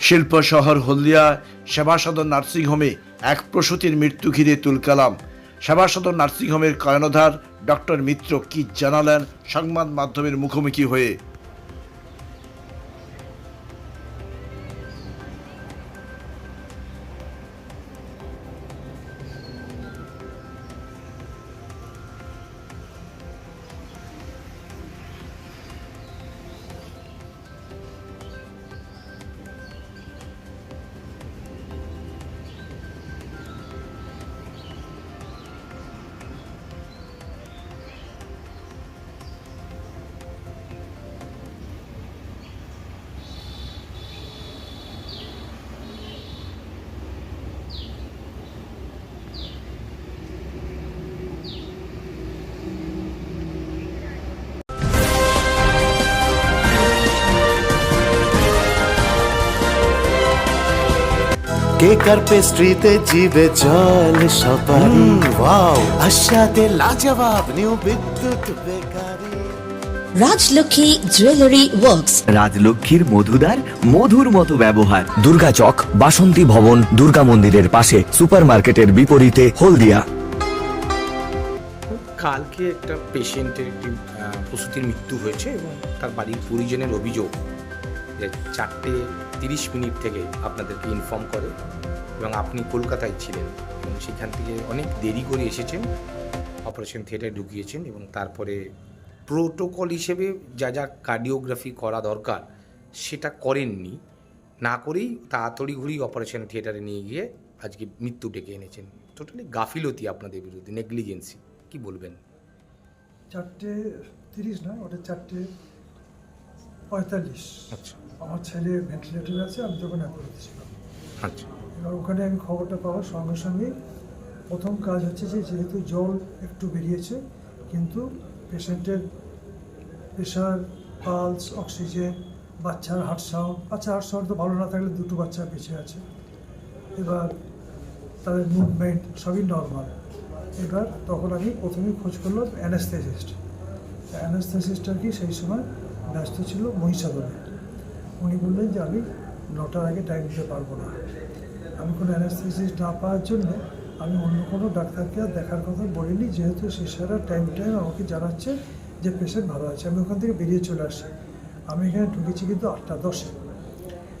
শিল্প শহর হলদিয়া সেবাসদন নার্সিংহোমে এক প্রসূতির মৃত্যু ঘিরে তুলকালাম। সেবাসদন নার্সিংহোমের কর্ণধার ডক্টর মিত্র কি জানালেন সংবাদ মাধ্যমের মুখোমুখি হয়ে? কেক আর পেস্ট্রিতে জিবে জল সপারি ওয়াও আশাতে লাজবাব new Bidyut bakery. Rajlakshmi jewellery works. রাজলক্ষ্মীর মধুদার মধুর মতো ব্যবহার। দুর্গা চক বাসন্তী ভবন দুর্গা মন্দিরের পাশে সুপারমার্কেটের বিপরীতে হলদিয়া। কালকে একটা পেশেন্টের একটি প্রসূতির মৃত্যু হয়েছে এবং তার বাড়ির পরিজনের অভিযোগ যে চারটে তিরিশ মিনিট থেকে আপনাদেরকে ইনফর্ম করে এবং আপনি কলকাতায় ছিলেন এবং সেখান থেকে অনেক দেরি করে এসেছেন। অপারেশন থিয়েটারে ঢুকিয়েছেন এবং তারপরে প্রোটোকল হিসেবে যা যা কার্ডিওগ্রাফি করা দরকার সেটা করেননি। না করেই তাড়াতাড়ি ঘুরি অপারেশন থিয়েটারে নিয়ে গিয়ে আজকে মৃত্যু ডেকে এনেছেন। টোটালি গাফিলতি আপনাদের বিরুদ্ধে নেগলিজেন্সি কি বলবেন? চারটে তিরিশ নয় ওটা চারটে পঁয়তাল্লিশ। আচ্ছা। আমার ছেলে ভেন্টিলেটর আছে আমি তখন অ্যাপোলোতে ছিলাম আচ্ছা। এবার ওখানে আমি খবরটা পাওয়ার সঙ্গে সঙ্গে প্রথম কাজ হচ্ছে যে যেহেতু জল একটু বেরিয়েছে কিন্তু পেশেন্টের প্রেশার পালস অক্সিজেন বাচ্চার হার্ট সাউন্ড বাচ্চার হার্ট সাউন্ড তো ভালো না থাকলে দুটো বাচ্চা বেঁচে আছে। এবার তাদের মুভমেন্ট সবই নর্মাল এবার তখন আমি প্রথমে খোঁজ করলাম অ্যানাস্থেসিস্ট অ্যানাস্থেসিস্টটা কি সেই সময় ব্যস্ত ছিল মহিষাদলে। উনি বললেন যে আমি নটার আগে টাইম দিতে পারব না। আমি কোনো অ্যানাস্থেসিস্ট না পাওয়ার জন্য আমি অন্য কোনো ডাক্তারকে আর দেখার কথা বলিনি, যেহেতু শিষ্যরা টাইম টাইম আমাকে জানাচ্ছে যে পেশেন্ট ভালো আছে। আমি ওখান থেকে বেরিয়ে চলে আসি। আমি এখানে ঢুকেছি কিন্তু আটটা দশে।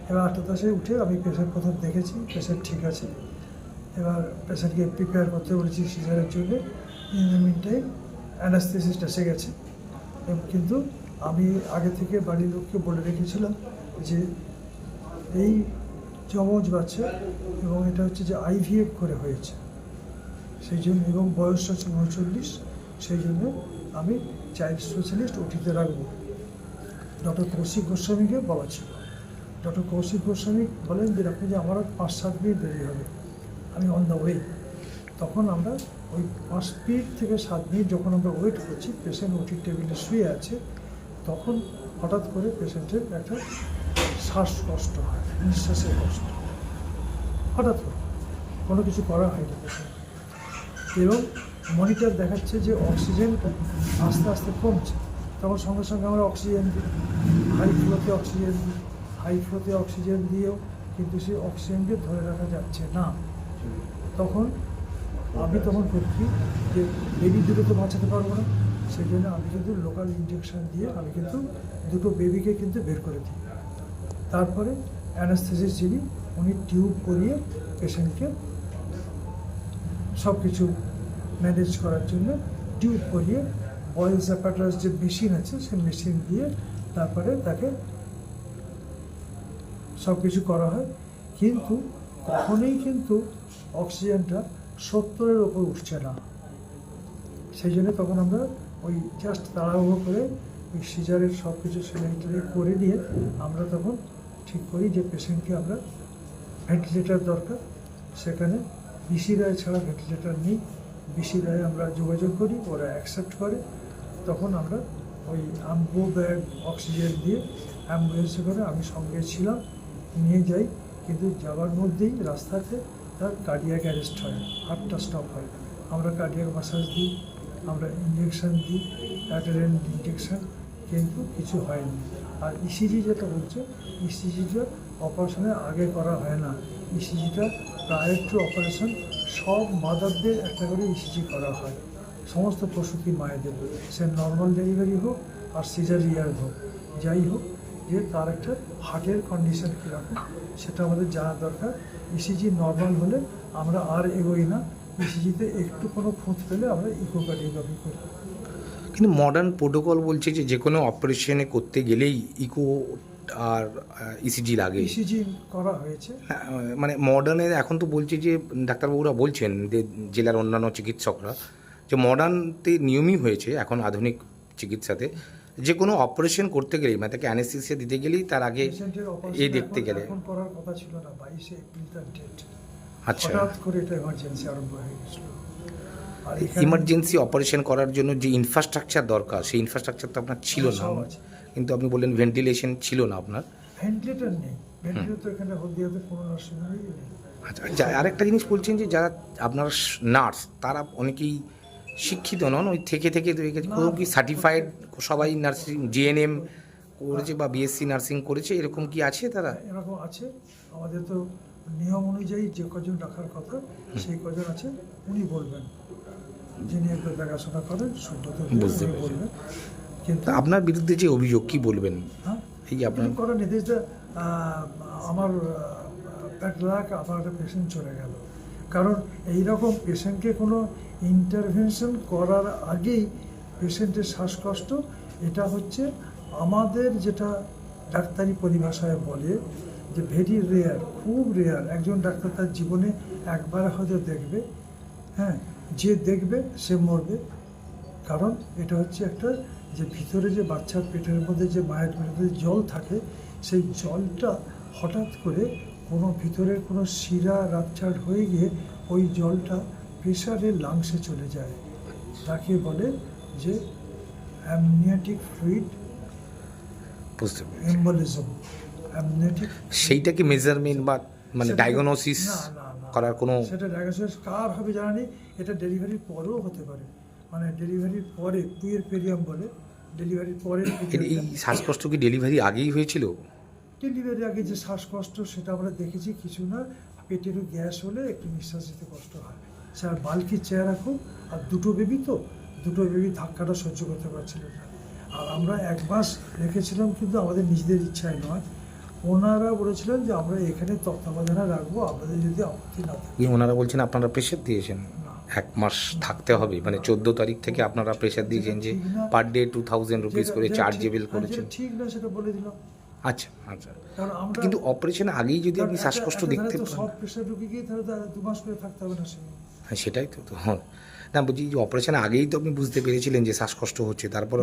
এবার আটটা দশে উঠে আমি পেশেন্ট প্রথম দেখেছি, পেশেন্ট ঠিক আছে। এবার পেশেন্টকে প্রিপেয়ার করতে বলেছি সিজারের জন্য। In the mean time anaesthetist এসে গেছে কিন্তু আমি আগে থেকে বাড়ির লোককে বলে রেখেছিলাম যে এই জমজ বাচ্চা এবং এটা হচ্ছে যে আইভিএফ করে হয়েছে। সেই জন্য এবং বয়স হচ্ছে উনচল্লিশ, সেই জন্য আমি চাইল্ড স্পেশালিস্ট ওটিতে রাখব। ডক্টর কৌশিক গোস্বামীকে বলা ছিল। ডক্টর কৌশিক গোস্বামী বলেন যে আপনি যে আমার পাঁচ সাত মিনিট দেরি হবে। আমি অন দ্য ওয়ে তখন আমরা ওই পাঁচ মিনিট থেকে সাত মিনিট যখন আমরা ওয়েট করছি পেশেন্ট ওটির টেবিলে শুয়ে আছে, তখন হঠাৎ করে পেশেন্টের একটা শ্বাসকষ্ট হয়, নিঃশ্বাসের কষ্ট। হঠাৎ কোনো কিছু করা হয়নি এবং মনিটর দেখাচ্ছে যে অক্সিজেনটা আস্তে আস্তে কমছে। তখন সঙ্গে সঙ্গে আমরা অক্সিজেন দিই। হাই ফ্লোতে অক্সিজেন দিই। হাই ফ্লোতে অক্সিজেন দিয়েও কিন্তু সেই অক্সিজেনকে ধরে রাখা যাচ্ছে না। তখন আমি তখন করছি যে বেবি দুটো তো বাঁচাতে পারব না। সেই জন্য আমি কিন্তু লোকাল ইঞ্জেকশন দিয়ে আমি কিন্তু দুটো বেবিকে কিন্তু বের করে দিই। তারপরে অ্যানাস্থেসিস যিনি উনি টিউব করিয়ে পেশেন্টকে সব কিছু ম্যানেজ করার জন্য টিউব করিয়ে বয়েলস অ্যাপাটাস যে মেশিন আছে সেই মেশিন দিয়ে তারপরে তাকে সব কিছু করা হয়। কিন্তু কখনোই কিন্তু অক্সিজেনটা সত্তরের ওপর উঠছে না। সেই জন্য তখন আমরা ওই জাস্ট তাড়াহুড়ো করে ওই সিজারের সব কিছু সিলেক্টরে করে নিয়ে আমরা তখন ঠিক করি যে পেশেন্টকে আমরা ভেন্টিলেটার দরকার। সেখানে বিসি রায় ছাড়া ভেন্টিলেটার নেই। বিসি রায় আমরা যোগাযোগ করি, ওরা অ্যাকসেপ্ট করে। তখন আমরা ওই আম্বো ব্যাগ অক্সিজেন দিয়ে অ্যাম্বুলেন্সে করে আমি সঙ্গে ছিলাম, নিয়ে যাই। কিন্তু যাওয়ার মধ্যেই রাস্তাতে তার কার্ডিয়াক অ্যারেস্ট হয়। হার্টটা স্টপ হয়। আমরা কার্ডিয়াক মাসাজ দিই, আমরা ইঞ্জেকশন দিই অ্যাটারেন্ট ইঞ্জেকশন কিন্তু কিছু হয়নি। আর ইসিজি যেটা বলছে ইসিজিটা অপারেশনের আগে করা হয় না। ইসিজিটা প্রায় টু অপারেশন সব মাদারদের একটা করে ইসিজি করা হয়। সমস্ত প্রসূতি মায়েদের সে নর্মাল ডেলিভারি হোক আর সিজারিয়ার হোক, যাই হোক, যে তার একটা হার্টের কন্ডিশন কীরকম, সেটা আমাদের জানা দরকার। ইসিজি নর্মাল হলে আমরা আর এগোই না। ইসিজিতে একটু কোনো খুঁত পেলে আমরা ইকোকার্ডিওগ্রাফি করি কিন্তু মডার্ন প্রোটোকল বলছে যে যে কোনো অপারেশনে করতে গেলেই ইকো আর ইসিজি লাগে। ইসিজি করা হয়েছে? হ্যাঁ, মানে মডার্নের এখন তো বলছে যে ডাক্তারবাবুরা বলছেন যে জেলার অন্যান্য চিকিৎসকরা যে মডার্নতে নিয়মই হয়েছে এখন আধুনিক চিকিৎসাতে। যে কোনো অপারেশন করতে গেলেই মানে তাকে অ্যানেস্থেসিয়া দিতে গেলেই তার আগে এ দেখতে গেলে। করার কথা ছিল না বাইশে এপ্রিল আচ্ছা। করে এটা এমার্জেন্সি আরম্ভ হয়ে গেছিল। ইমার্জেন্সি অপারেশন করার জন্য যে ইনফ্রাস্ট্রাকচার দরকার সেই ইনফ্রাস্ট্রাকচার তো আপনার ছিল না। সব কিন্তু আপনি বললেন ভেন্টিলেশন ছিল না আপনার। ভেন্টিলেটর নেই। ভেন্টিলেটর এখানে হলদিয়াতে কোনো নার্সিংহোমেই নেই। আচ্ছা যা- আরেকটা জিনিস বলছেন যে যারা আপনার নার্স তারা অনেকেই শিক্ষিত নন ওই থেকে থেকে কোনো কি সার্টিফাইড সবাই নার্সিং জিএনএম করেছে বা বিএসসি নার্সিং করেছে এরকম কি আছে তারা? এরকম আছে। আমাদের তো নিয়ম অনুযায়ী যে কজন রাখার কথা সেই কজন আছে উনি বলবেন। যিনি দেখাশোনা করেন সুব্রত বুঝতে পেরেছি। বলবেন কিন্তু আপনার বিরুদ্ধে যে অভিযোগ কি বলবেন? হ্যাঁ? এই আপনার কিছু আমার এক লাখ আমার একটা পেশেন্ট চলে গেল। কারণ এই রকম পেশেন্টকে কোনো ইন্টারভেনশন করার আগেই পেশেন্টের শ্বাসকষ্ট এটা হচ্ছে আমাদের যেটা ডাক্তারি পরিভাষায় বলে যে ভেরি রেয়ার খুব রেয়ার একজন ডাক্তার তার জীবনে একবার হয়তো দেখবে হ্যাঁ? যে দেখবে সে মরবে। কারণ এটা হচ্ছে একটা যে ভিতরে যে বাচ্চার পেটের মধ্যে যে মায়ের পেটের মধ্যে জল থাকে সেই জলটা হঠাৎ করে কোনো ভিতরের কোনো শিরা রাপচার হয়ে গিয়ে ওই জলটা প্রেশারে লাংসে চলে যায়। তাকে বলে যে অ্যামনিয়াটিক ফ্লুইড এম্বলিজম। অ্যামনিয়াটিক সেইটাকে মেজারমেন্ট বা মানে ডায়াগনোসিস না, না। করার কোনো সেটা ডায়াগনোসিস কার হবে জানা নেই এটা ডেলিভারির পরেও হতে পারে। মানে ডেলিভারির পরে পুয়ের পেরিয়াম বলে ডেলিভারির পরে এই শ্বাসকষ্ট কি ডেলিভারি আগেই হয়েছিল? ডেলিভারি আগে যে শ্বাসকষ্ট সেটা আমরা দেখেছি কিছু না পেটেরও গ্যাস হলে একটু নিঃশ্বাস নিতে কষ্ট হয়। স্যার আর বালকি চেয়ার খুব আর দুটো বেবি তো দুটো বেবি ধাক্কাটা সহ্য করতে পারছিল না। আর আমরা এক মাস রেখেছিলাম কিন্তু আমাদের নিজেদের ইচ্ছায় নয়। ওনারা বলেছিলেন যে আমরা এখানে তত্ত্বাবধানে রাখব আপনাদের যদি আপত্তি না থাকে। ওনারা বলছেন আপনারা প্রেশার দিয়েছেন। এক মাস থাকতে হবে মানে চোদ্দ তারিখ থেকে আপনারা প্রেশার দিয়েছেন যে per day two thousand rupees করে চার্জেবল করেছেন। ঠিক না সেটা বলে দিলাম। আচ্ছা আচ্ছা। কিন্তু অপারেশন আগেই যদি আপনি শ্বাসকষ্ট দেখতে পান। সব প্রেশার গিয়ে তাহলে দু মাস করে থাকতে হবে না হ্যাঁ সেটাই তো তো হ্যাঁ। না বলছি যে অপারেশন আগেই তো আপনি বুঝতে পেরেছিলেন যে শ্বাসকষ্ট হচ্ছে তারপরে